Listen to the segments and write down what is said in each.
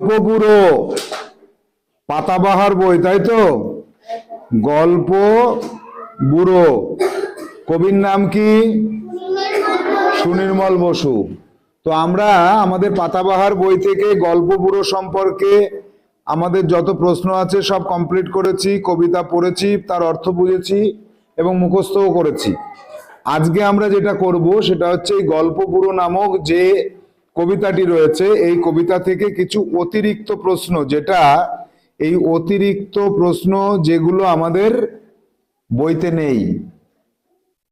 গল্পগুলো পাতাবাহার বই, তাই তো? গল্প বুড়ো কবির নাম কি? সুনির্মল বসু। তো আমরা আমাদের পাতাবাহার বই থেকে গল্প বুড়ো সম্পর্কে আমাদের যত প্রশ্ন আছে সব কমপ্লিট করেছি, কবিতা পড়েছি, তার অর্থ বুঝেছি এবং মুখস্থও করেছি। আজকে আমরা যেটা করব সেটা হচ্ছে এই গল্প বুড়ো নামক যে কবিতাটি রয়েছে। এই কবিতা থেকে কিছু অতিরিক্ত প্রশ্ন, যেটা এই অতিরিক্ত প্রশ্ন যেগুলো আমাদের বইতে নেই।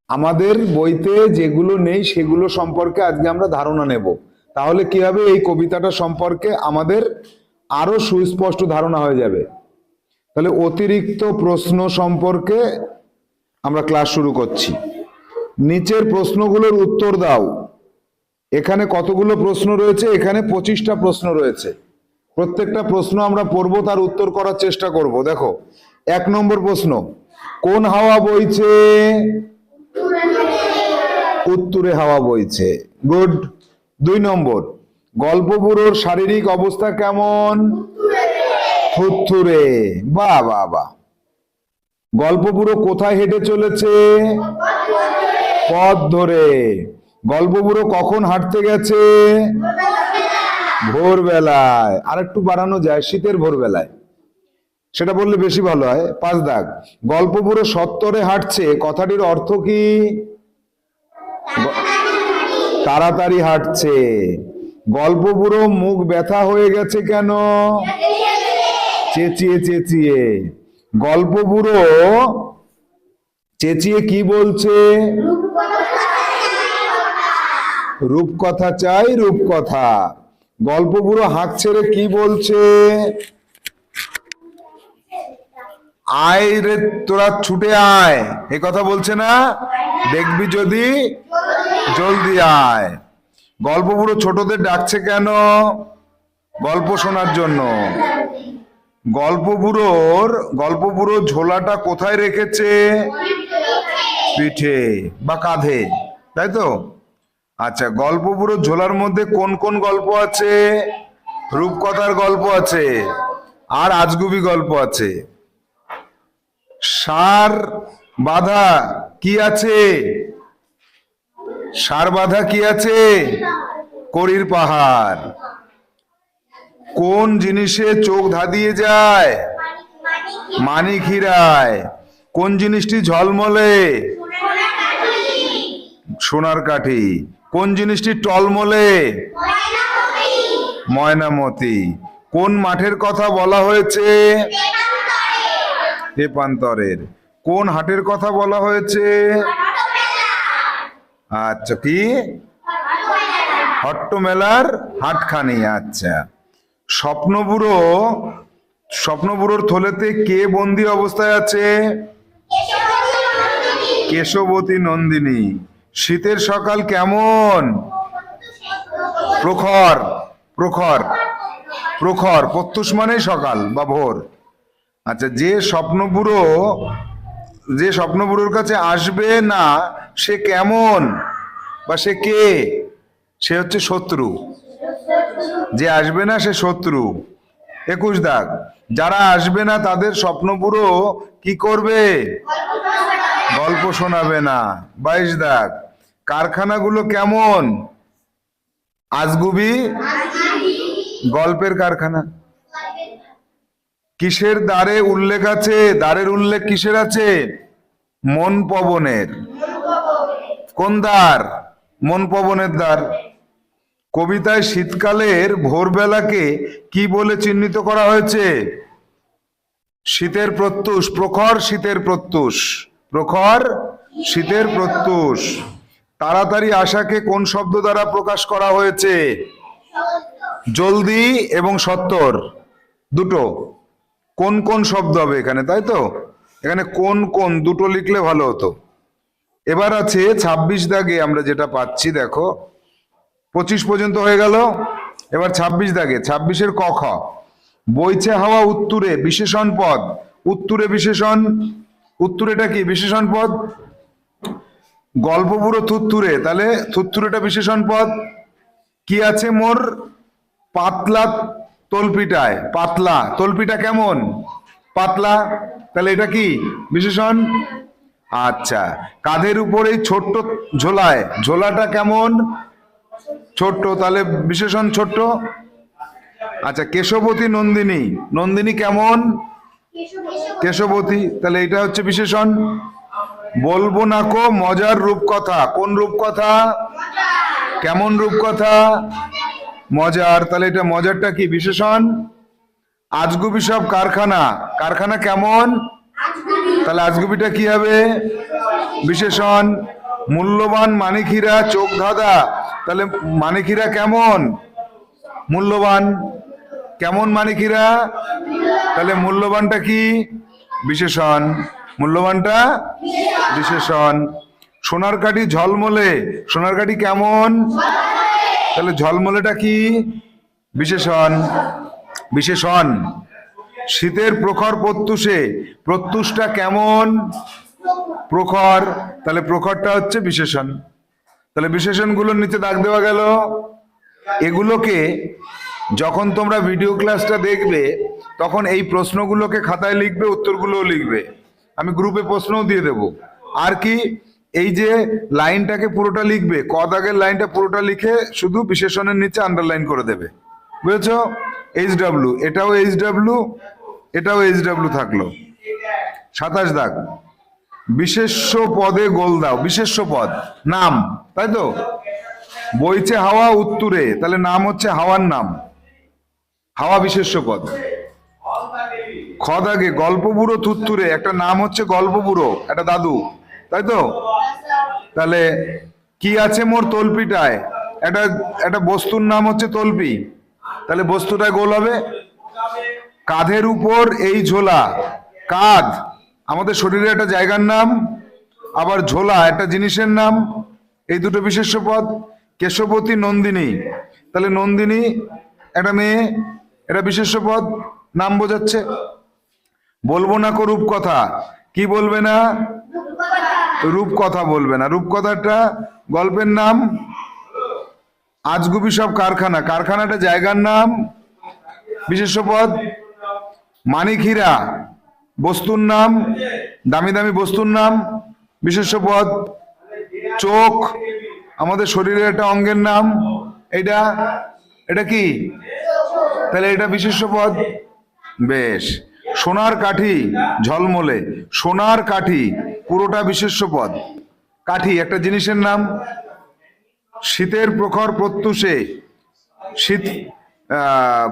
আমাদের বইতে যেগুলো নেই, সেগুলো সম্পর্কে আজকে আমরা ধারণা নেব। তাহলে কি হবে? এই কবিতাটা সম্পর্কে আমাদের আরও সুস্পষ্ট ধারণা হয়ে যাবে। তাহলে অতিরিক্ত প্রশ্ন সম্পর্কে আমরা ক্লাস শুরু করছি। নিচের প্রশ্নগুলোর উত্তর দাও। এখানে কতগুলো প্রশ্ন রয়েছে? এখানে পঁচিশটা প্রশ্ন রয়েছে। প্রত্যেকটা প্রশ্ন আমরা পড়ব, তার উত্তর করার চেষ্টা করব। দেখো, এক নম্বর প্রশ্ন, কোন হাওয়া বইছে? উত্তরে হাওয়া বইছে। গুড। দুই নম্বর গল্পপুরোর শারীরিক অবস্থা কেমন? থুত্থুরে বাহ বাহ বাহ। গল্পপুরো কোথায় হেঁটে চলেছে? পথ ধরে। গল্পপুরো কখন হাঁটতে গেছে? ভোরবেলায়। আর একটু বাড়ানো যায়, শীতের ভোরবেলায়। সেটা বললে বেশি ভালো হয়। পাঁচ দাগ। গল্প বুড়ো সত্তরে হাঁটছে, কথাটির অর্থ কি? তাড়াতাড়ি হাঁটছে। গল্প বুড়ো মুখ ব্যথা হয়ে গেছে কেন? চেঁচিয়ে চেঁচিয়ে। গল্প বুড়ো চেঁচিয়ে কি বলছে? রূপকথা চাই রূপকথা। গল্পপুরো হাঁক ছেড়ে কি বলছে? আয় রে, তোরা ছুটে আয়। এ কথা বলছে না? দেখবি যদি? জলদি আয়। গল্পপুরো ছোটদের ডাকছে কেন? গল্প শোনার জন্য। গল্পপুরোর গল্পপুরো ঝোলাটা কোথায় রেখেছে? পিঠে বা কাঁধে। তাই তো? আচ্ছা গল্পপুরো ঝোলার মধ্যে কোন কোন গল্প আছে? রূপকথার গল্প আছে, আর আজগুবি গল্প আছে। সার বাধা কি আছে? সার বাধা কি আছে? করির পাহাড়। কোন জিনিসে চোখ ধাঁধিয়ে যায়? মানিক হীরায় কোন জিনিসটি ঝলমলে? সোনার কাঠি। কোন জিনিসটি টলমলে? ময়নামতি। কোন মাঠের কথা বলা হয়েছে? তেপান্তরের। কোন হাটের কথা বলা হয়েছে? আচ্ছা কি? হট্ট মেলার হাটখানি আচ্ছা। স্বপ্নবুড়ো স্বপ্নবুড়োর থলেতে কে বন্দি অবস্থায় আছে? কেশবতী নন্দিনী। শীতের সকাল কেমন? প্রখর প্রখর প্রখর, প্রত্যুষ মানে সকাল বা ভোর। আচ্ছা যে স্বপ্নবুড়ো যে স্বপ্নবুড়োর কাছে আসবে না, সে কেমন? বা সে কে? সে হচ্ছে শত্রু। যে আসবে না, সে শত্রু। একুশ দাগ। যারা আসবে না, তাদের স্বপ্নপুরো কি করবে? গল্প শোনাবে না। বাইশ দাগ, কারখানাগুলো কেমন? আজগুবি? গল্পের কারখানা। কিসের দ্বারে উল্লেখ আছে? দ্বারের উল্লেখ কিসের আছে? মন পবনের। কোন দ্বার? মন পবনের দ্বার। কবিতায় শীতকালের ভোরবেলাকে কি বলে চিহ্নিত করা হয়েছে? শীতের প্রত্যুষ, প্রখর শীতের প্রত্যুষ। প্রখর শীতের প্রত্যুষ। তাড়াতাড়ি আশাকে কোন শব্দ দ্বারা প্রকাশ করা হয়েছে? জলদি এবং সত্তর। দুটো। কোন কোন শব্দ হবে এখানে, তাই তো? এখানে কোন কোন, দুটো লিখলে ভালো হতো। এবার আছে ছাব্বিশ দাগে আমরা যেটা পাচ্ছি, দেখো। পঁচিশ পর্যন্ত হয়ে গেল। এবার ছাব্বিশ দাগে। ছাব্বিশের ক খ। বইছে হাওয়া উত্তরে বিশেষণ পদ। উত্তরে বিশেষণ উত্তরেটা কি? বিশেষণ পদ? গল্প পুরো থুত্তুরে। তাহলে থুত্তুরেটা বিশেষণ পদ? কি আছে মোর? পাতলা তলপিটায়। পাতলা। তলপিটা কেমন? পাতলা। তাহলে এটা কি? বিশেষণ? আচ্ছা। কাঁধের উপর ছোট্ট ঝোলায়। ঝোলাটা কেমন? ছোট্ট। তাহলে বিশেষণ ছোট্ট। আচ্ছা কেশবতী নন্দিনী। নন্দিনী কেমন? কেশবতী। তাহলে এটা হচ্ছে বিশেষণ। বলব না কো মজার রূপকথা। কোন রূপকথা? কেমন রূপকথা? মজার। তাহলে এটা মজারটা কি? বিশেষণ? আজগুবি সব কারখানা। কারখানা কেমন? তাহলে আজগুবিটা কি হবে? বিশেষণ। মূল্যবান মানিকিরা চোখ ধাঁধা। তাহলে মানিকিরা কেমন? মূল্যবান। কেমন মানিকিরা? তাহলে মূল্যবানটা কি? বিশেষণ। মূল্যবানটা? বিশেষণ। সোনার কাঠি ঝলমলে। সোনার কাঠি কেমন? তাহলে ঝলমলেটা কি? বিশেষণ। বিশেষণ। শীতের প্রখর প্রত্যুষে। প্রত্যুষটা কেমন? প্রখর। তাহলে প্রখরটা হচ্ছে বিশেষণ। তাহলে বিশেষণগুলোর নিচে দাগ দেওয়া গেল। এগুলোকে যখন তোমরা ভিডিও ক্লাসটা দেখবে, তখন এই প্রশ্নগুলোকে খাতায় লিখবে, উত্তরগুলোও লিখবে। আমি গ্রুপে প্রশ্নও দিয়ে দেব। আর কি, এই যে লাইনটাকে পুরোটা লিখবে, ক দাগের লাইনটা পুরোটা লিখে শুধু বিশেষণের নিচে আন্ডারলাইন করে দেবে। বুঝেছ? এইচ ডাব্লু এটাও এইচ ডাব্লু এটাও এইচ ডাব্লু থাকল। সাতাশ দাগ। বিশেষ্য পদে গোল দাও। বিশেষ্য পদ, নাম, তাই তো? বইছে হাওয়া, উত্তরে। তাহলে নাম হচ্ছে হাওয়ার নাম। হাওয়া বিশেষ্য পদ। খদাগে গল্প বুড়ো থুত্তুরে, একটা নাম হচ্ছে গল্প বুড়ো একটা দাদু, তাই তো? তাহলে কি আছে মোর তলপিটায়? একটা একটা বস্তুর নাম হচ্ছে তলপি। তাহলে বস্তুটা গোল হবে। কাঁধের উপর এই ঝোলা, কাঁধ। আমাদের শরীরে একটা জায়গার নাম, আবার ঝোলা একটা জিনিসের নাম। এই দুটো বিশেষ্য পদ। কেশবতী নন্দিনী। তাহলে নন্দিনী, একটা মেয়ে এটা বিশেষ্য পদ, নাম বোঝাচ্ছে। বলব না কো রূপকথা। কি বলবে না? রূপকথা বলবে না। রূপকথাটা গল্পের নাম আজগুবি সব কারখানা। কারখানাটা জায়গার নাম বিশেষ্য পদ মানিকহীরা বস্তুর নাম, দামি দামি বস্তুর নাম বিশেষ্য পদ, চোখ, আমাদের শরীরের একটা অঙ্গের নাম। এটা এটা কি? তাহলে এটা বিশেষ্য পদ? বেশ। সোনার কাঠি ঝলমলে। সোনার কাঠি, পুরোটা বিশেষ্য পদ। কাঠি, একটা জিনিসের নাম? শীতের প্রখর প্রত্যুষে। শীত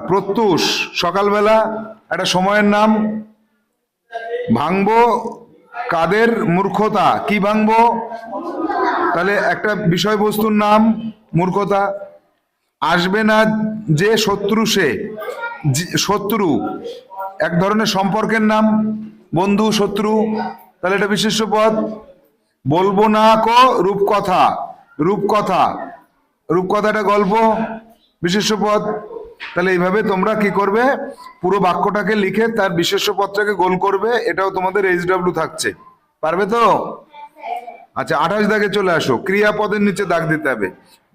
প্রত্যুষ, সকালবেলা। একটা সময়ের নাম? ভাঙবো কাদের মূর্খতা? কি ভাঙবো? তাহলে একটা বিষয়বস্তুর নাম? মূর্খতা। আসবে না যে শত্রু সে শত্রু, এক ধরনের সম্পর্কের নাম, বন্ধু, শত্রু, তাহলে এটা বিশেষ্য পদ। বলব না কো রূপকথা রূপকথা, রূপকথাটা গল্প, বিশেষ্য পদ। তাহলে এইভাবে তোমরা কি করবে? পুরো বাক্যটাকে লিখে তার বিশেষ্য পদটাকে গোল করবে, এটাও তোমাদের এইচ ডাব্লিউ থাকছে। পারবে তো? আচ্ছা আঠাশ দাগে চলে আসো। ক্রিয়াপদের নিচে দাগ দিতে হবে।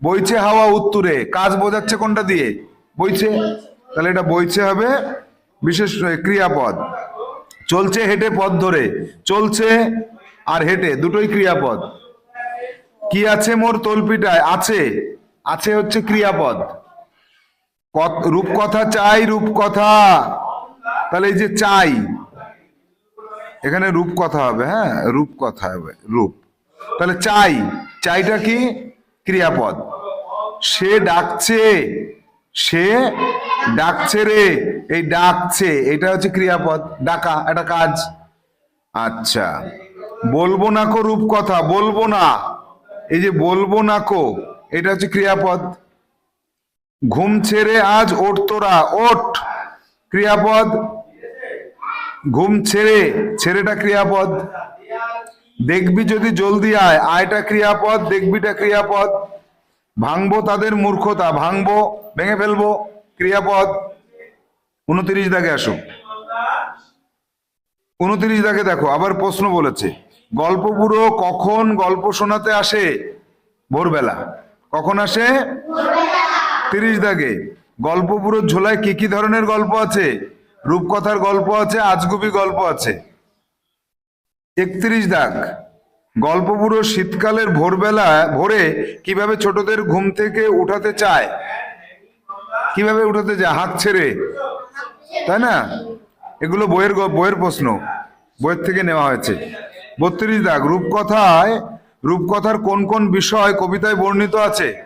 বইছে হাওয়া উত্তরে। কাজ বোঝাচ্ছে কোনটা দিয়ে? বইছে? তাহলে এটা বইছে হবে বিশেষ ক্রিয়াপদ। চলছে হেঁটে পথ ধরে। চলছে আর হেঁটে, দুটোই ক্রিয়াপদ। কি আছে মোর তলপিটায়? আছে। আছে হচ্ছে ক্রিয়াপদ। রূপকথা চাই, রূপকথা। তাহলে এই যে চাই, এখানে রূপকথা হবে হ্যাঁ? রূপকথা হবে, রূপ। তাহলে চাই, চাইটা কি? ক্রিয়াপদ। সে ডাকছে সে ডাকছে রে, এই ডাকছে, এটা হচ্ছে ক্রিয়াপদ, ডাকা একটা কাজ। আচ্ছা বলব না কো রূপ কথা বলব না। এই যে বলব না কো, এটা হচ্ছে ক্রিয়াপদ। ঘুম ছেড়ে আজ ওঠ তোরা, ওঠ, ক্রিয়াপদ। ঘুম ছেড়ে, ছেড়েটা ক্রিয়াপদ। দেখবি যদি জলদি আয়, আয়টা ক্রিয়াপদ, দেখবিটা ক্রিয়াপদ। ভাঙবো তাদের মূর্খতা, ভাঙবো, ভেঙে ফেলব, ক্রিয়াপদ। উনত্রিশ দাগে আসো উনত্রিশ দাগে দেখো, আবার প্রশ্ন বলেছে, গল্প বুড়ো কখন গল্প শোনাতে আসে? ভোরবেলা। কখন আসে? তিরিশ দাগে। গল্পপুরোর ঝোলায় কি কি ধরনের গল্প আছে? রূপকথার গল্প আছে, আজগুবি গল্প আছে। একত্রিশ দাগ। গল্প গল্পপুরো শীতকালের ভোরবেলা, ভোরে কীভাবে ছোটদের ঘুম থেকে উঠাতে চায়? কীভাবে উঠাতে চায়? হাত ছেড়ে। তাই না? এগুলো বইয়ের বইয়ের প্রশ্ন। বইয়ের থেকে নেওয়া হয়েছে। বত্রিশ দাগ। রূপকথায়, রূপকথার কোন কোন বিষয় কবিতায় বর্ণিত আছে?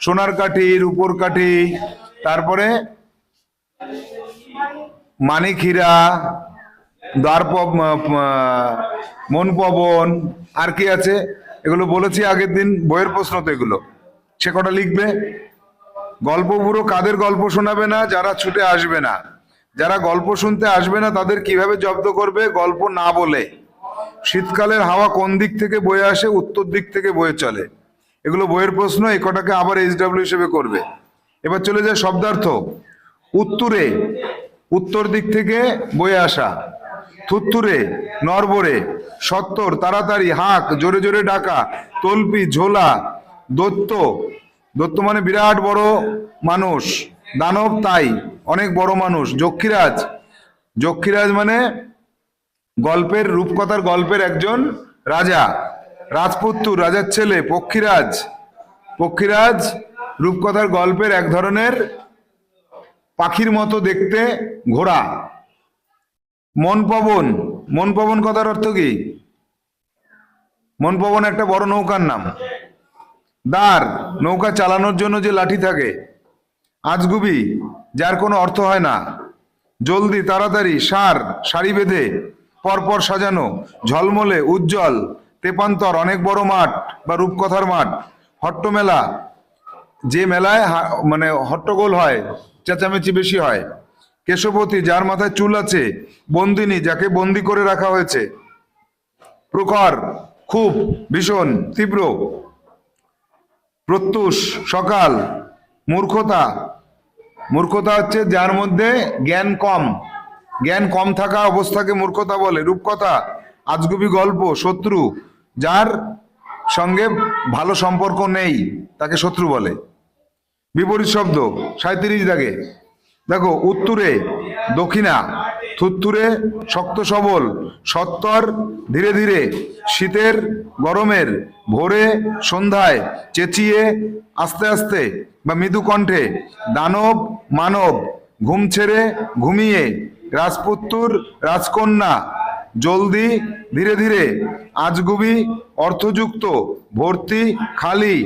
সোনার কাঠি, রূপোর কাঠি, তারপরে মানিকহীরা দ্বার মন পবন আর কি আছে? এগুলো বলেছি আগের দিন, বইয়ের প্রশ্ন তো এগুলো। সে কটা লিখবে? গল্প পুরো কাদের গল্প শোনাবে না, যারা ছুটে আসবে না? যারা গল্প শুনতে আসবে না, তাদের কীভাবে জব্দ করবে? গল্প না বলে। শীতকালের হাওয়া কোন দিক থেকে বয়ে আসে? উত্তর দিক থেকে বয়ে চলে। এগুলো বইয়ের প্রশ্ন এই কটাকে আবার এইচডাব্লিউ হিসেবে করবে। এবার চলে যায় শব্দার্থ। উত্তরে, উত্তর দিক থেকে বয়ে আসা। থুত্তুরে, নরবরে, সত্তর, তাড়াতাড়ি, হাঁক, জোরে জোরে ডাকা, তলপি, ঝোলা, দত্ত দত্ত মানে বিরাট বড় মানুষ, দানব তাই, অনেক বড় মানুষ, যক্ষীরাজ যক্ষীরাজ মানে গল্পের, রূপকথার গল্পের একজন রাজা, রাজপুত্তু, রাজার ছেলে, পক্ষীরাজ পক্ষীরাজ রূপকথার গল্পের এক ধরনের পাখির মতো দেখতে ঘোড়া। মন পবন মন পবন কথার অর্থ কি? মন পবন একটা বড় নৌকার নাম। দাঁড়, নৌকা চালানোর জন্য যে লাঠি থাকে, আজগুবি, যার কোনো অর্থ হয় না। জলদি, তাড়াতাড়ি, সার, সারি বেঁধে, পরপর সাজানো, ঝলমলে, উজ্জ্বল, তেপান্তর, অনেক বড় মাঠ বা রূপকথার মাঠ, হট্টমেলা। যে মেলায় মানে হট্টগোল হয়, চেঁচামেচি বেশি হয়। কেশবতী, যার মাথায় চুল আছে, বন্দিনী, যাকে বন্দি করে রাখা হয়েছে। প্রখর, খুব, ভীষণ, তীব্র। প্রত্যুষ, সকাল, মূর্খতা। মূর্খতা হচ্ছে যার মধ্যে জ্ঞান কম। জ্ঞান কম থাকা অবস্থাকে মূর্খতা বলে। রূপকথা, আজগুবি গল্প, শত্রু, যার সঙ্গে ভালো সম্পর্ক নেই, তাকে শত্রু বলে। বিপরীত শব্দ সাঁত্রিশ দাগে। দেখো, উত্তরে দক্ষিণা, থুত্তুরে শক্ত সবল, সত্তর ধীরে ধীরে, শীতের গরমের ভোরে সন্ধ্যায় চেঁচিয়ে আস্তে আস্তে বা মৃদু কণ্ঠে দানব, মানব, ঘুম ছেড়ে ঘুমিয়ে রাজপুত্তুর রাজকন্যা, জলদি ধীরে ধীরে আজগুবি অর্থযুক্ত, ভর্তি, খালি,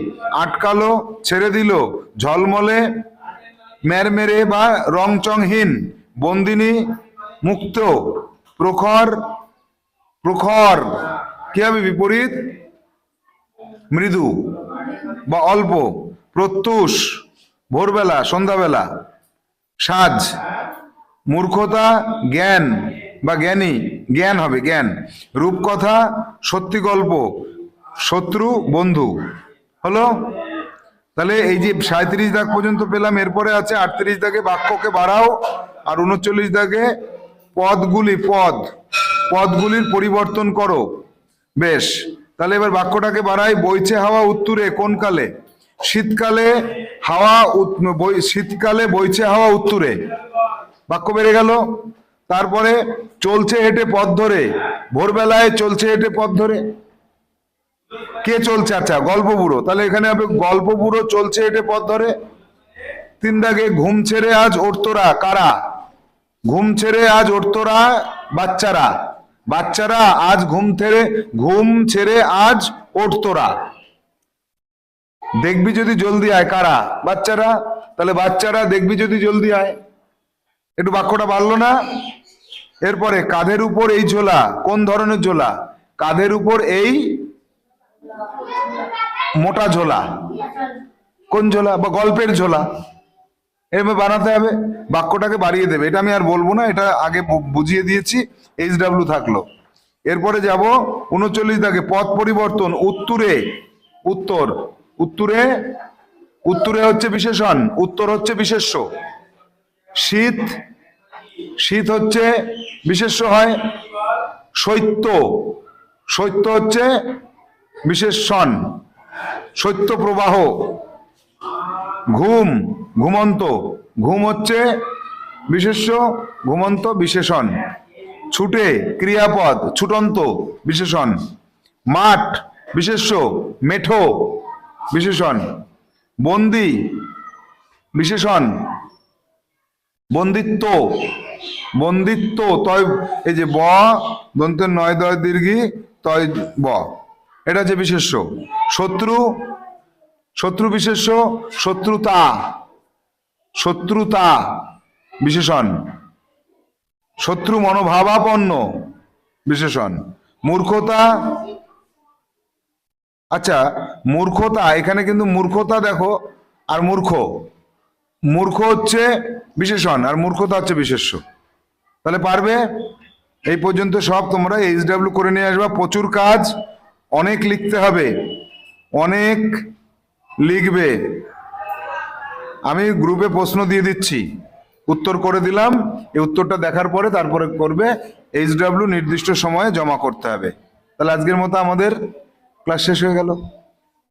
আটকালো, ছেড়ে দিল, ঝলমলে মেরমেরে বা রংচংহীন, বন্দিনী মুক্ত, প্রখর প্রখর কি হবে বিপরীত? মৃদু বা অল্প, প্রত্যুষ, ভোরবেলা, সন্ধ্যাবেলা, সাজ, মূর্খতা, জ্ঞান বা জ্ঞানী, জ্ঞান হবে জ্ঞান, রূপকথা, সত্যি গল্প, শত্রু, বন্ধু, হলো তাহলে এই যে সাঁত্রিশ দাগ পর্যন্ত পেলাম, এরপরে আছে আটত্রিশ দাগে বাক্যকে বাড়াও আর উনচল্লিশ দাগে পদগুলি, পদ, পদগুলির পরিবর্তন করো। বেশ, তাহলে এবার বাক্যটাকে বাড়াই। বইছে হাওয়া উত্তরে, কোন কালে? শীতকালে হাওয়া শীতকালে বইছে হাওয়া উত্তরে। বাক্য বেড়ে গেল। তারপরে চলছে হেঁটে পথ ধরে। ভোরবেলায় চলছে হেঁটে পথ ধরে। কে চলছে? আচ্ছা গল্প বুড়ো। তাহলে এখানে হবে গল্প বুড়ো চলছে হেঁটে পথ ধরে। তিন দাগে ঘুম ছেড়ে আজ ওঠতোরা কারা? ঘুম ছেড়ে আজ ওঠতোরা বাচ্চারা। বাচ্চারা আজ ঘুম ছেড়ে ঘুম ছেড়ে আজ ওঠতোরা দেখবি যদি জলদি আয়, কারা? বাচ্চারা? তাহলে বাচ্চারা দেখবি যদি জলদি আয়। একটু বাক্যটা বাড়লো না? এরপরে, কাঁধের উপর এই ঝোলা, কোন ধরনের ঝোলা? কাঁধের উপর এই মোটা ঝোলা। কোন ঝোলা? বা গল্পের ঝোলা। এভাবে বানাতে হবে, বাক্যটাকে বাড়িয়ে দেবে। এটা আমি আর বলব না, এটা আগে বুঝিয়ে দিয়েছি এইচ ডাব্লিউ থাকল। এরপরে যাব উনচল্লিশ দাগে, পথ পরিবর্তন, উত্তরে, উত্তর। উত্তরে উত্তরে হচ্ছে বিশেষণ, উত্তর হচ্ছে বিশেষ্য। শীত শীত হচ্ছে বিশেষ্য হয় শৈত্য শৈত্য হচ্ছে বিশেষণ। শৈত্য প্রবাহ ঘুম, ঘুমন্ত। ঘুম হচ্ছে বিশেষ্য, ঘুমন্ত, বিশেষণ। ছুটে, ক্রিয়াপদ, ছুটন্ত, বিশেষণ। মাঠ, বিশেষ্য, মেঠো, বিশেষণ। বন্দি, বিশেষণ। বন্দিত্ব বন্দিত্ব, তয় এই যে ব, দন্তের নয় দয় দীর্ঘি, তয় ব। এটা হচ্ছে বিশেষ্য। শত্রু শত্রু বিশেষ্য, শত্রুতা শত্রুতা বিশেষণ। শত্রু মনোভাবাপন্ন বিশেষণ। মূর্খতা আচ্ছা মূর্খতা, এখানে কিন্তু মূর্খতা দেখো আর মূর্খ। মূর্খ হচ্ছে বিশেষণ আর মূর্খতা হচ্ছে বিশেষ্য। তাহলে পারবে? এই পর্যন্ত সব তোমরা এইচ ডাব্লিউ করে নিয়ে আসবা। প্রচুর কাজ। অনেক লিখতে হবে, অনেক লিখবে। আমি গ্রুপে প্রশ্ন দিয়ে দিচ্ছি। উত্তর করে দিলাম, এই উত্তরটা দেখার পরে তারপরে করবে এইচ ডাব্লিউ নির্দিষ্ট সময়ে জমা করতে হবে। তাহলে আজকের মতো আমাদের ক্লাস শেষ হয়ে গেল।